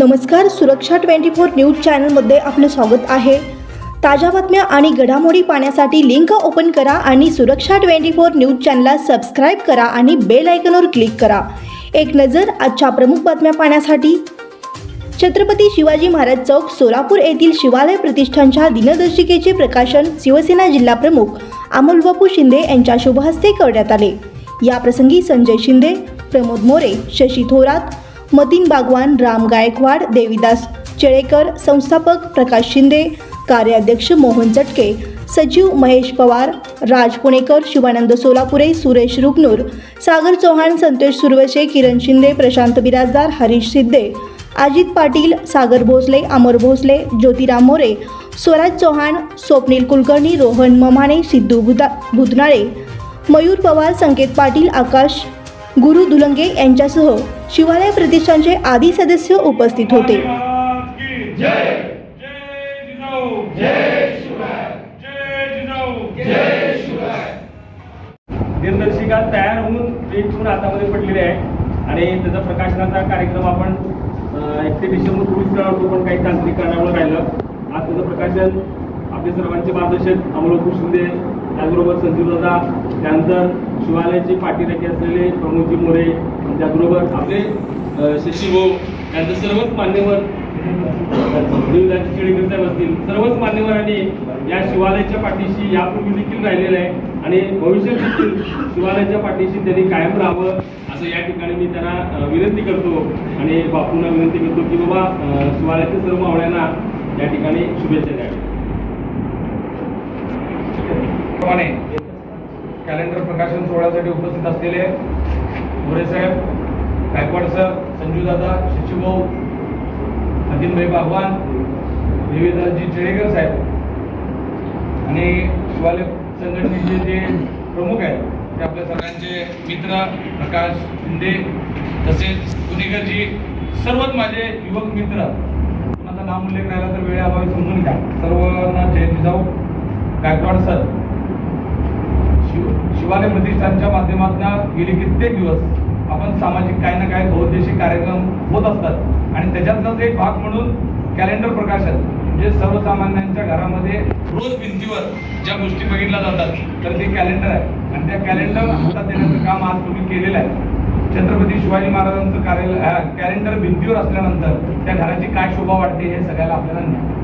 नमस्कार सुरक्षा twenty four news चॅनलमध्ये आपलं स्वागत आहे. ताज्या बातम्या आणि घडामोडी पाहण्यासाठी लिंक ओपन करा आणि सुरक्षा ट्वेंटी फोर न्यूज चॅनलला सबस्क्राईब करा आणि बेल आयकनवर क्लिक करा. एक नजर आजच्या प्रमुख बातम्या पाहण्यासाठी छत्रपती शिवाजी महाराज चौक सोलापूर येथील शिवालय प्रतिष्ठानच्या दिनदर्शिकेचे प्रकाशन शिवसेना जिल्हाप्रमुख अमोलबापू शिंदे यांच्या शुभहस्ते करण्यात आले. याप्रसंगी संजय शिंदे प्रमोद मोरे शशी थोरात मतीन बागवान राम गायकवाड देविदास चेळेकर संस्थापक प्रकाश शिंदे कार्याध्यक्ष मोहन चटके सचिव महेश पवार राज पुणेकर शिवानंद सोलापुरे सुरेश रुगनूर सागर चौहान संतोष सुरवशे किरण शिंदे प्रशांत बिराजदार हरीश सिद्धे अजित पाटील सागर भोसले अमर भोसले ज्योतिराम मोरे स्वराज चौहान स्वप्नील कुलकर्णी रोहन ममाने सिद्धू बुदा बुधनाळे मयूर पवार संकेत पाटील आकाश गुरु दुलंगे यांच्यासह शिवालय प्रतिष्ठानचे आदी सदस्य उपस्थित होते. दिनदर्शिका तयार होऊन प्रिंट हातामध्ये पडलेली आहे आणि त्याचा प्रकाशनाचा कार्यक्रम आपण एकटे पूर्वीच करणार होतो पण काही तांत्रिक कारणामुळे राहिलं. आज त्याचं प्रकाशन आपले सर्वांचे मार्गदर्शक अमोल शिंदे त्याचबरोबर संजीव दादा त्यानंतर शिवालयाचे पाठीराखे असलेले प्रमोदजी मोरे त्याचबरोबर आपले शशीभाऊ यांचं सर्वच मान्यवर देवदास चिडीकर साहेब असतील. सर्वच मान्यवरांनी या शिवालयाच्या पाठीशी यापूर्वी देखील राहिलेलं आहे आणि भविष्यात देखील शिवालयाच्या पाठीशी त्यांनी कायम राहावं असं या ठिकाणी मी त्यांना विनंती करतो आणि बापूंना विनंती करतो की बाबा शिवालयाच्या सर्व मावळ्यांना या ठिकाणी शुभेच्छा द्याव्या कॅलेंडर प्रकाशन सोहळ्यासाठी उपस्थित असलेले मोरे साहेब गायकवाड सर संजू दादा शशीभाऊ भाई बागवान देवीदासजी चेडेकर साहेब आणि शिवालय संघटनेचे जे प्रमुख आहेत ते आपल्या सगळ्यांचे मित्र प्रकाश शिंदे तसेच पुणेकरजी सर्वच माझे युवक मित्र. माझा नाम उल्लेख राहिला तर वेळेअभावी समजून घ्या. सर्वांना जय जिजाऊ गायकवाड सर. शिवालय प्रतिष्ठानच्या माध्यमातून गेली कित्येक दिवस आपण सामाजिक काही ना काही बहुउद्देशीय कार्यक्रम होत असतात. आणि त्याच्यातलाच एक भाग म्हणून कॅलेंडर प्रकाशन म्हणजे सर्वसामान्यांच्या घरामध्ये रोज भिंतीवर ज्या गोष्टी बघितल्या जातात तर ते कॅलेंडर आहे. आणि त्या कॅलेंडर हातात देण्याचं काम आज तुम्ही केलेलं आहे. छत्रपती शिवाजी महाराजांचं कार्य कॅलेंडर भिंतीवर असल्यानंतर त्या घराची काय शोभा वाटते हे सगळ्याला आपल्याला ज्ञान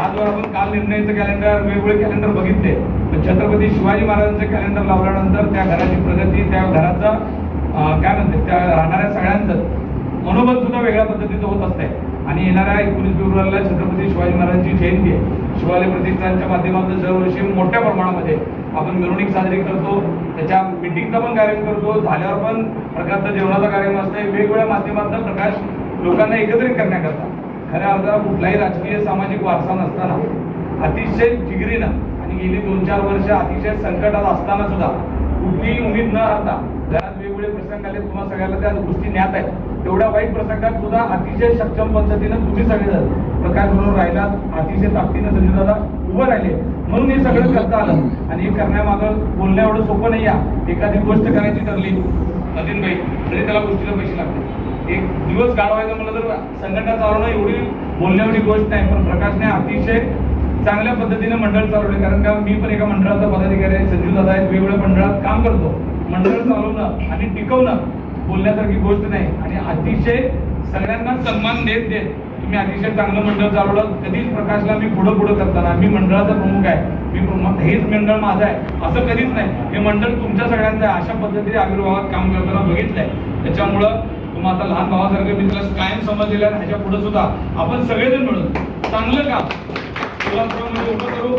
आजवर आपण काल निर्णयाचं कॅलेंडर वेगवेगळे कॅलेंडर बघितले पण छत्रपती शिवाजी महाराजांचं कॅलेंडर लावल्यानंतर त्या घराची प्रगती त्या घराचा काय म्हणते त्या राहणाऱ्या सगळ्यांचं मनोबल सुद्धा वेगळ्या पद्धतीचं होत असते आणि येणाऱ्या एकोणीस फेब्रुवारीला छत्रपती शिवाजी महाराजांची जयंती आहे. शिवालय प्रतिष्ठानच्या माध्यमातून दरवर्षी मोठ्या प्रमाणामध्ये आपण मिरवणूक साजरी करतो. त्याच्या मिटिंगचा पण कार्यक्रम करतो. झाल्यावर पण प्रकारचा जेवणाचा कार्यक्रम असतंय. वेगवेगळ्या माध्यमातून प्रकाश लोकांना एकत्रित करण्याकरता. खऱ्या अर्थाला कुठलाही राजकीय सामाजिक वारसा नसताना अतिशय जिगरीनं आणि गेली दोन चार वर्ष अतिशय संकटात असताना सुद्धा कुठलीही उमेद न राहता घरात वेगवेगळे प्रसंग आले तुम्हाला सगळ्याला त्या गोष्टी ज्ञात आहेत. तेवढ्या वाईट प्रसंगात सुद्धा अतिशय सक्षम पद्धतीनं तुम्ही सगळेजण प्रकाश बरोबर राहिला अतिशय ताकदीनं संजय दादा उभं राहिले. म्हणून हे सगळं करता आलं. आणि हे करण्यामागं बोलण्या एवढं सोपं नाही या एखादी गोष्ट करायची ठरली नदीन भाई तरी त्याला गोष्टीला पैसे लागतात. दिवस गाडवायचं म्हणलं तर संघटना चालवणं एवढी बोलण्यावरी गोष्ट नाही पण प्रकाशने अतिशय चांगल्या पद्धतीने मंडळ चालवले. कारण का मी पण एका मंडळाचा पदाधिकारी आहे संजीव दादा आहेत वेगवेगळ्या मंडळात काम करतो. मंडळ चालवणं आणि टिकवणं बोलण्यासारखी गोष्ट नाही. आणि अतिशय सगळ्यांना सन्मान देत देत तुम्ही अतिशय चांगलं मंडळ चालवलं. कधीच प्रकाशला मी पुढं पुढं करताना मी मंडळाचा प्रमुख आहे मी हेच मंडळ माझं आहे असं कधीच नाही. हे मंडळ तुमच्या सगळ्यांचं आहे. अशा पद्धतीने आविर्भावात काम करताना बघितलंय. त्याच्यामुळं मग आता लहान भावासारखं मी तुला कायम समजलेलं आहे ह्याच्या पुढे सुद्धा आपण सगळेजण मिळून. चांगलं काम. सोलापुरामध्ये म्हणजे उभं करू.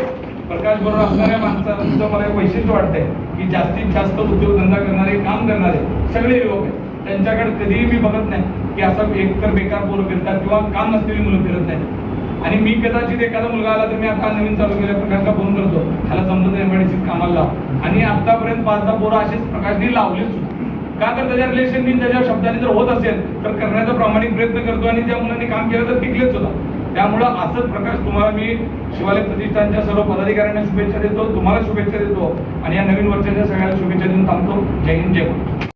प्रकाश बरोबर असणाऱ्या माणसांचं मला एक वैशिष्ट्य वाटतंय की जास्तीत जास्त उद्योगधंदा करणारे काम करणारे सगळे युवक आहेत. त्यांच्याकडे कधीही मी बघत नाही की असं एकतर बेकार पोरं फिरतात किंवा काम नसलेली मुलं फिरत नाही आणि मी कदाचित एखादा मुलगा आला तर मी आता नवीन चालू केल्या प्रकाशला फोन करतो. ह्याला समजत एमआयडीसीत कामाला लाव. आणि आतापर्यंत पाच दहा पोरं असेच प्रकाशने लावलेच. सुद्धा का तर त्याच्या रिलेशन मी त्याच्या शब्दाने जर होत असेल तर करण्याचा प्रामाणिक प्रयत्न करतो आणि त्या मुलांनी काम केलं तर टिकलेच होता त्यामुळं असंच प्रकाश तुम्हाला मी शिवालय प्रतिष्ठानच्या सर्व पदाधिकाऱ्यांना शुभेच्छा देतो तुम्हाला शुभेच्छा देतो आणि या नवीन वर्षाच्या सगळ्यांना शुभेच्छा देऊन थांबतो. जय हिंद जय महाराष्ट्र.